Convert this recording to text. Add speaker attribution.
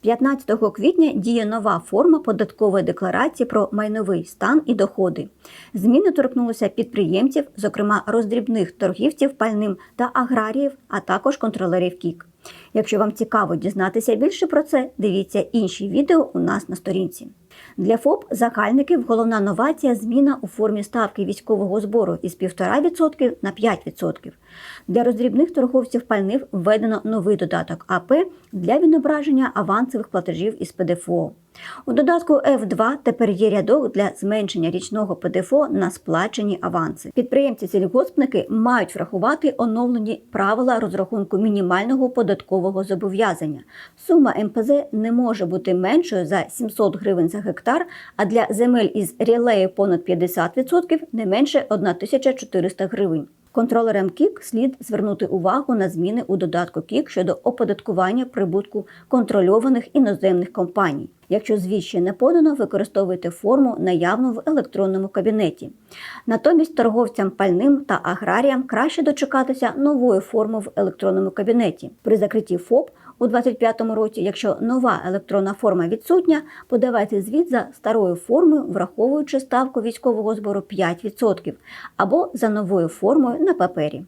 Speaker 1: 15 квітня діє нова форма податкової декларації про майновий стан і доходи. Зміни торкнулися підприємців, зокрема роздрібних торгівців пальним та аграріїв, а також контролерів КІК. Якщо вам цікаво дізнатися більше про це, дивіться інші відео у нас на сторінці. Для ФОП загальників головна новація зміна у формі ставки військового збору із 1,5% на 5%. Для роздрібних торговців пальнив введено новий додаток АП для відображення авансових платежів із ПДФО. У додатку F2 тепер є рядок для зменшення річного ПДФО на сплачені аванси. Підприємці сільгоспники мають врахувати оновлені правила розрахунку мінімального податкового зобов'язання. Сума МПЗ не може бути меншою за 700 гривень за гектар, а для земель із рілею понад 50% не менше 1400 гривень. Контролерам КІК слід звернути увагу на зміни у додатку КІК щодо оподаткування прибутку контрольованих іноземних компаній. Якщо звіт не подано, використовуйте форму наявну в електронному кабінеті. Натомість торговцям пальним та аграріям краще дочекатися нової форми в електронному кабінеті. При закритті ФОП у 2025 році, якщо нова електронна форма відсутня, подавайте звіт за старою формою, враховуючи ставку військового збору 5% або за новою формою на папері.